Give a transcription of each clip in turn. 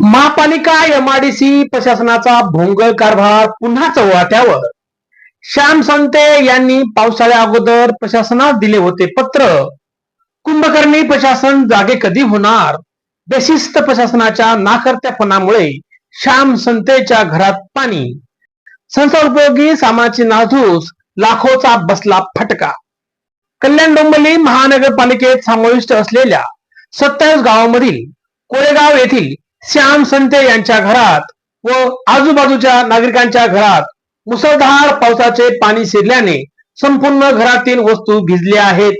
महापालिका एमआरडीसी प्रशासनाचा भोंगळ कारभार पुन्हा चव्हाट्यावर श्याम संते यांनी पावसाळ्या अगोदर प्रशासनास दिले होते पत्र. कुंभकर्णी प्रशासन जागे कधी होणार? बेशिस्त प्रशासनाच्या नाकर्त्यापणामुळे श्याम संतेच्या घरात पाणी. संसार उपयोगी सामानाची नासधूस लाखोचा बसला फटका. कल्याण डोंबली महानगरपालिकेत समाविष्ट असलेल्या सत्तावीस गावामधील कोळेगाव येथील श्याम संते यांच्या घरात व आजूबाजूच्या नागरिकांच्या घरात मुसळधार पावसाचे पाणी शिरल्याने संपूर्ण घरातील वस्तू भिजल्या आहेत.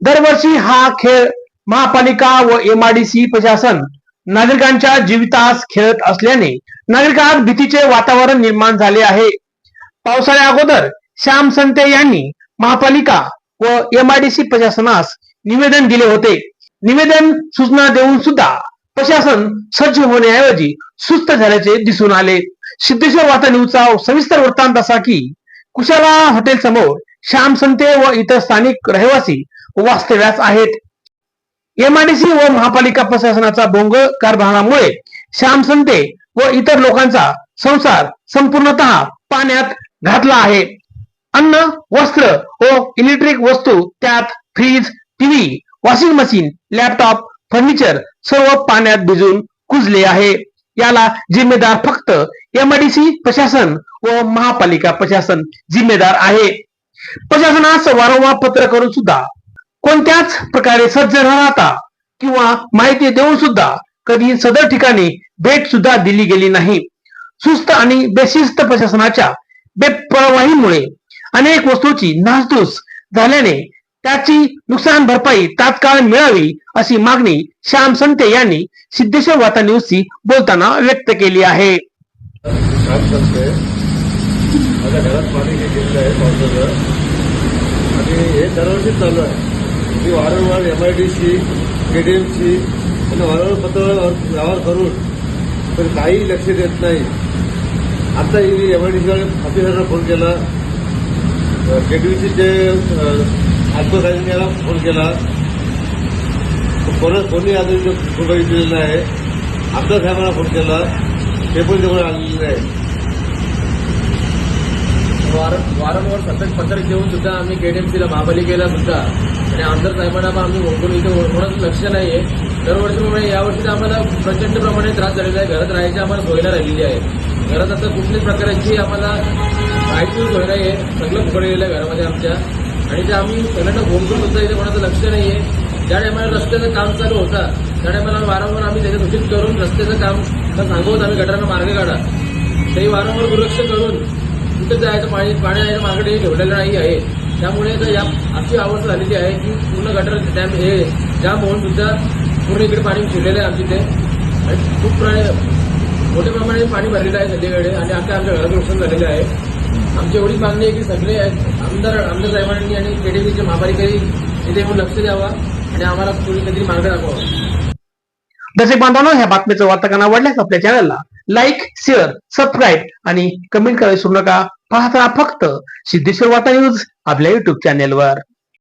दरवर्षी हा खेळ महापालिका व एमआरडीसी प्रशासन नागरिकांच्या जीवितास खेळत असल्याने नागरिकांत भीतीचे वातावरण निर्माण झाले आहे. पावसाळ्या अगोदर श्याम संते यांनी महापालिका व एमआयडीसी प्रशासनास निवेदन दिले होते. निवेदन सूचना देऊन सुद्धा प्रशासन सज्ज होण्याऐवजी सुस्त झाल्याचे दिसून आले. सिद्धेश्वर वार्ता न्यूजचा सविस्तर वृत्तांत असा की कुशाला हॉटेल समोर श्याम संते व इतर स्थानिक रहिवासी वास्तव्यास आहेत. एमआयडीसी व महापालिका प्रशासनाचा बोंग कारभारामुळे श्याम संते व इतर लोकांचा संसार संपूर्णतः पाण्यात घातला आहे. अन्न वस्त्र व इलेक्ट्रिक वस्तू त्यात fridge TV washing machine laptop furniture सर्व पाण्यात भिजून कुजले आहे. याला जिम्मेदार फक्त एमआयडीसी प्रशासन व महापालिका प्रशासन जिम्मेदार आहे. प्रशासनास वारंवार पत्र करून सुद्धा कोणत्याच प्रकारे सज्ज न राहता किंवा माहिती देऊन सुद्धा कधी सदर ठिकाणी भेट सुद्धा दिली गेली नाही. सुस्त आणि बेशिस्त प्रशासनाच्या बेपरवाहीमुळे अनेक वस्तूची नासधूस झाल्याने त्याची नुकसान भरपाई तात्काळ मिळावी अशी मागणी श्याम संते यांनी सिद्धेश्वर वार्ता न्यूजशी बोलताना व्यक्त केली आहे. माझ्या घरात पाणी गेलेलं आहे पावसाचं. आणि हे दरवर्षी चालू आहे. मी वारंवार M I D C K D आणि वारंवार पत्रावर व्यवहार करून पण काही लक्ष देत नाही. आता मी एम आय डी सी ऑफिसरला फोन केला. के डी सीचे आत्मसाहेबांनी याला फोन केला. परत कोणी अजून फोन बघितलेला नाही. आमदार साहेबांना फोन केला. ते पण तेवढे आलेले नाही. वारं वारंवार सतत पत्रक घेऊन सुद्धा आम्ही केडीएमसीला महापालिकेला सुद्धा आणि आमदार साहेबांना पण आम्ही ओळखून इथे कोणाचं लक्ष नाहीये. दरवर्षीप्रमाणे यावर्षी आम्हाला प्रचंड प्रमाणे त्रास झालेला आहे. घरात राहायची आम्हाला सोयला राहिलेली आहे. घरात आता कुठल्याच प्रकारची आम्हाला माहिती सोय नाही आहे सगळं फुकडलेलं आहे घरामध्ये आमच्या. आणि ते आम्ही सगळ्यांना होम करून होतं इथे कोणाचं लक्ष नाही आहे ज्या टायमाला रस्त्याचं काम चालू होता त्या टायमाला वारंवार आम्ही त्याच्या सूचित करून रस्त्याचं काम सांगवत आम्ही गटारांना मार्ग काढा ते वारंवार दुर्लक्ष करून तिथं जायचं पाणी पाणी आहे मागडे ठेवलेलं नाही आहे. त्यामुळे तर या अशी अवस्था झालेली आहे की पूर्ण गटर डॅम हे जाम होऊन सुद्धा पूर्ण इकडे पाणी शिरलेलं आहे आमच्या इथे. आणि खूप प्रमाणे मोठ्या प्रमाणात पाणी भरलेलं आहे सध्याकडे आणि आता आमच्या घराचं नुकसान झालेलं आहे. आमची एवढीच मागणी आहे की सगळे आमदार आमदार साहेबांनी आणि केडीबीचे महापालिकाही इथे येऊन लक्ष द्यावा आणि आम्हाला कोणी कधी मार्ग दाखवा दर्शक बांधवांनो ह्या बातमीचं वार्ताकांना आवडल्यास आपल्या चॅनलला लाईक शेअर सबस्क्राईब आणि कमेंट करायला विसरू नका. पाहता फक्त सिद्धेश्वर वार्ता न्यूज आपल्या युट्यूब चॅनेलवर